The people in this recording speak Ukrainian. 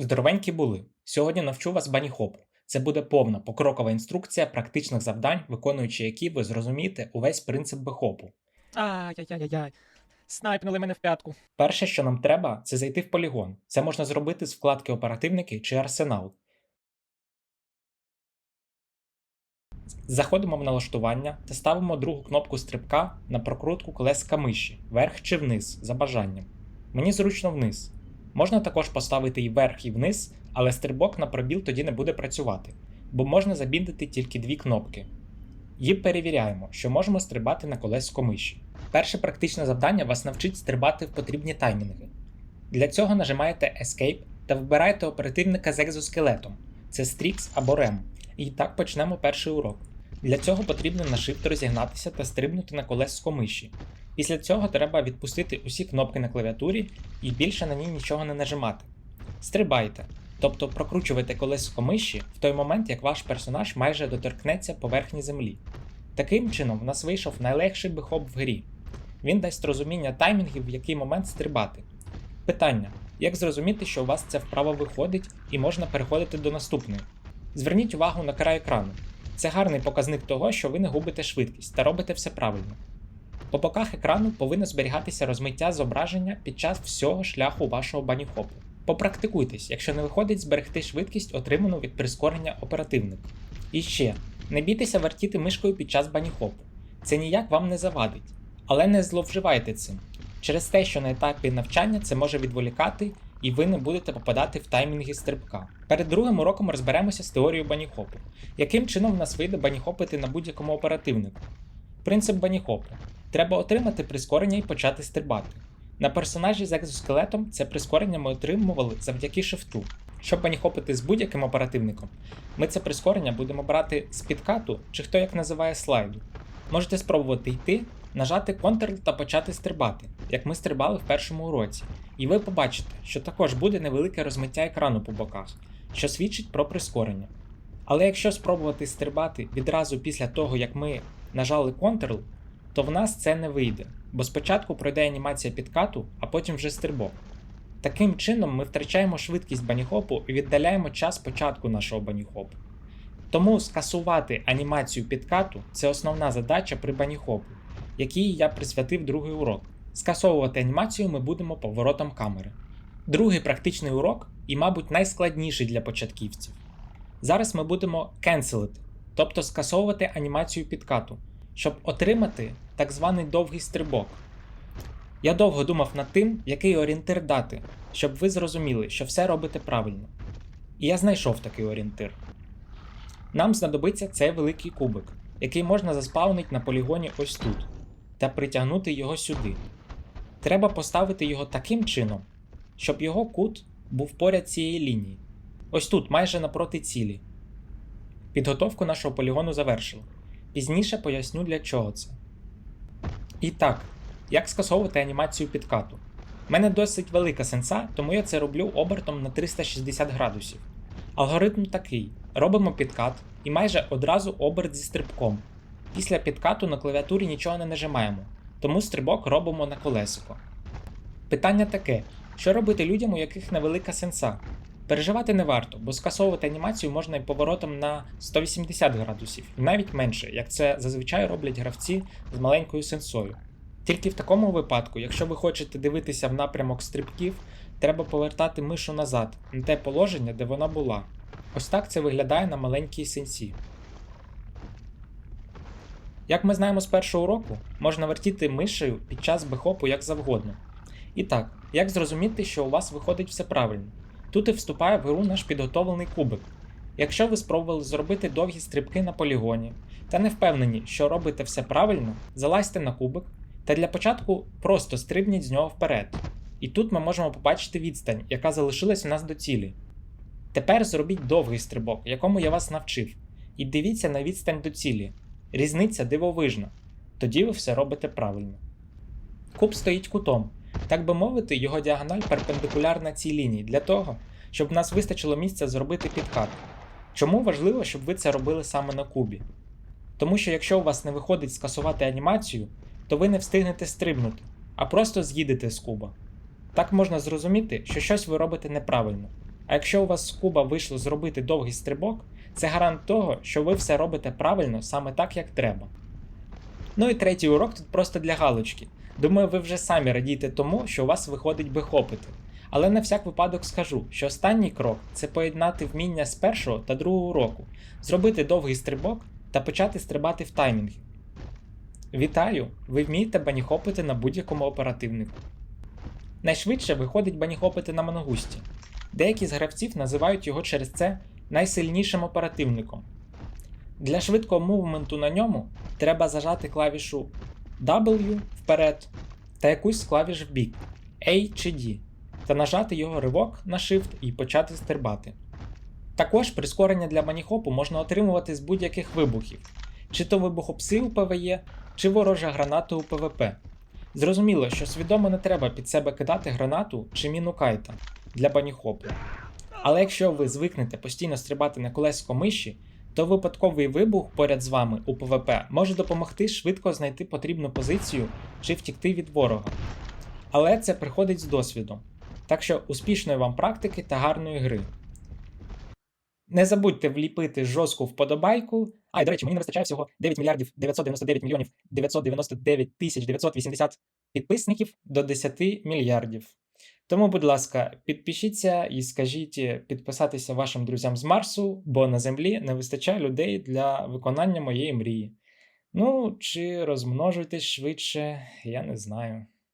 Здоровенькі були. Сьогодні навчу вас баніхопу. Це буде повна покрокова інструкція практичних завдань, виконуючи які ви зрозумієте увесь принцип бехопу. Ай-яй-яй-яй. Снайпнули мене в п'ятку. Перше, що нам треба, це зайти в полігон. Це можна зробити з вкладки оперативники чи арсенал. Заходимо в налаштування та ставимо другу кнопку стрибка на прокрутку колеска миші вверх чи вниз за бажанням. Мені зручно вниз. Можна також поставити і вверх, і вниз, але стрибок на пробіл тоді не буде працювати, бо можна забіндити тільки дві кнопки. І перевіряємо, що можемо стрибати на колеско миші. Перше практичне завдання вас навчить стрибати в потрібні таймінги. Для цього нажимаєте Escape та вибираєте оперативника з екзоскелетом це Strix або REM. І так почнемо перший урок. Для цього потрібно на Shift розігнатися та стрибнути на колеско миші. Після цього треба відпустити усі кнопки на клавіатурі і більше на ній нічого не нажимати. Стрибайте, тобто прокручуйте колеско миші в той момент, як ваш персонаж майже доторкнеться поверхні землі. Таким чином, в нас вийшов найлегший бихоп в грі. Він дасть розуміння таймінгів, в який момент стрибати. Питання: як зрозуміти, що у вас ця вправа виходить і можна переходити до наступної? Зверніть увагу на край екрану. Це гарний показник того, що ви не губите швидкість та робите все правильно. По боках екрану повинно зберігатися розмиття зображення під час всього шляху вашого баніхопу. Попрактикуйтесь, якщо не виходить зберегти швидкість, отриману від прискорення оперативника. І ще, не бійтеся вертіти мишкою під час баніхопу. Це ніяк вам не завадить, але не зловживайте цим. Через те, що на етапі навчання це може відволікати, і ви не будете попадати в таймінги стрибка. Перед другим уроком розберемося з теорією баніхопу, яким чином в нас вийде баніхопити на будь-якому оперативнику. Принцип баніхопу. Треба отримати прискорення і почати стрибати. На персонажі з екзоскелетом це прискорення ми отримували завдяки шифту. Щоб баніхопити з будь-яким оперативником, ми це прискорення будемо брати з підкату чи хто як називає слайду. Можете спробувати йти, нажати Ctrl та почати стрибати, як ми стрибали в першому уроці, і ви побачите, що також буде невелике розмиття екрану по боках, що свідчить про прискорення. Але якщо спробувати стрибати відразу після того, як ми нажали Ctrl, то в нас це не вийде, бо спочатку пройде анімація підкату, а потім вже стрибок. Таким чином ми втрачаємо швидкість баніхопу і віддаляємо час початку нашого баніхопу. Тому скасувати анімацію підкату це основна задача при баніхопу, якій я присвятив другий урок. Скасовувати анімацію ми будемо поворотом камери. Другий практичний урок і, мабуть, найскладніший для початківців. Зараз ми будемо кенселити, тобто скасовувати анімацію підкату, щоб отримати так званий довгий стрибок. Я довго думав над тим, який орієнтир дати, щоб ви зрозуміли, що все робите правильно. І я знайшов такий орієнтир. Нам знадобиться цей великий кубик, який можна заспавнити на полігоні ось тут, та притягнути його сюди. Треба поставити його таким чином, щоб його кут був поряд цієї лінії. Ось тут, майже напроти цілі. Підготовку нашого полігону завершили. Пізніше поясню для чого це. І так, як скасовувати анімацію підкату. У мене досить велика сенса, тому я це роблю обертом на 360 градусів. Алгоритм такий: робимо підкат і майже одразу оберт зі стрибком. Після підкату на клавіатурі нічого не нажимаємо, тому стрибок робимо на колесико. Питання таке: що робити людям, у яких невелика сенса? Переживати не варто, бо скасовувати анімацію можна і поворотом на 180 градусів, навіть менше, як це зазвичай роблять гравці з маленькою сенсою. Тільки в такому випадку, якщо ви хочете дивитися в напрямок стрибків, треба повертати мишу назад, на те положення, де вона була. Ось так це виглядає на маленькій сенсі. Як ми знаємо з першого уроку, можна вертіти мишею під час бехопу як завгодно. І так, як зрозуміти, що у вас виходить все правильно? Тут і вступає в гру наш підготовлений кубик. Якщо ви спробували зробити довгі стрибки на полігоні та не впевнені, що робите все правильно, залазьте на кубик та для початку просто стрибніть з нього вперед. І тут ми можемо побачити відстань, яка залишилась у нас до цілі. Тепер зробіть довгий стрибок, якому я вас навчив, і дивіться на відстань до цілі. Різниця дивовижна. Тоді ви все робите правильно. Куб стоїть кутом, так би мовити, його діагональ перпендикулярна цій лінії для того, щоб в нас вистачило місця зробити підкат. Чому важливо, щоб ви це робили саме на кубі? Тому що якщо у вас не виходить скасувати анімацію, то ви не встигнете стрибнути, а просто з'їдете з куба. Так можна зрозуміти, що щось ви робите неправильно. А якщо у вас з куба вийшло зробити довгий стрибок, це гарант того, що ви все робите правильно саме так, як треба. Ну і третій урок тут просто для галочки. Думаю, ви вже самі радієте тому, що у вас виходить бихопити. Але на всяк випадок скажу, що останній крок це поєднати вміння з першого та другого уроку, зробити довгий стрибок та почати стрибати в таймінги. Вітаю! Ви вмієте баніхопити на будь-якому оперативнику. Найшвидше виходить баніхопити на Мангусті. Деякі з гравців називають його через це найсильнішим оперативником. Для швидкого мувменту на ньому треба зажати клавішу W вперед та якусь клавіш в бік A чи D, та нажати його ривок на Shift і почати стрибати. Також прискорення для маніхопу можна отримувати з будь-яких вибухів, чи то вибухопси у ПВЕ, чи ворожа граната у ПВП. Зрозуміло, що свідомо не треба під себе кидати гранату чи міну кайта для баніхопу. Але якщо ви звикнете постійно стрибати на колесико миші, то випадковий вибух поряд з вами у ПВП може допомогти швидко знайти потрібну позицію чи втікти від ворога. Але це приходить з досвідом. Так що успішної вам практики та гарної гри. Не забудьте вліпити жорстку вподобайку. А, і до речі, мені не вистачає всього 9 мільярдів 999 мільйонів 999 тисяч 980 підписників до 10 мільярдів. Тому, будь ласка, підпишіться і скажіть підписатися вашим друзям з Марсу, бо на землі не вистачає людей для виконання моєї мрії. Ну, чи розмножуйтесь швидше, я не знаю.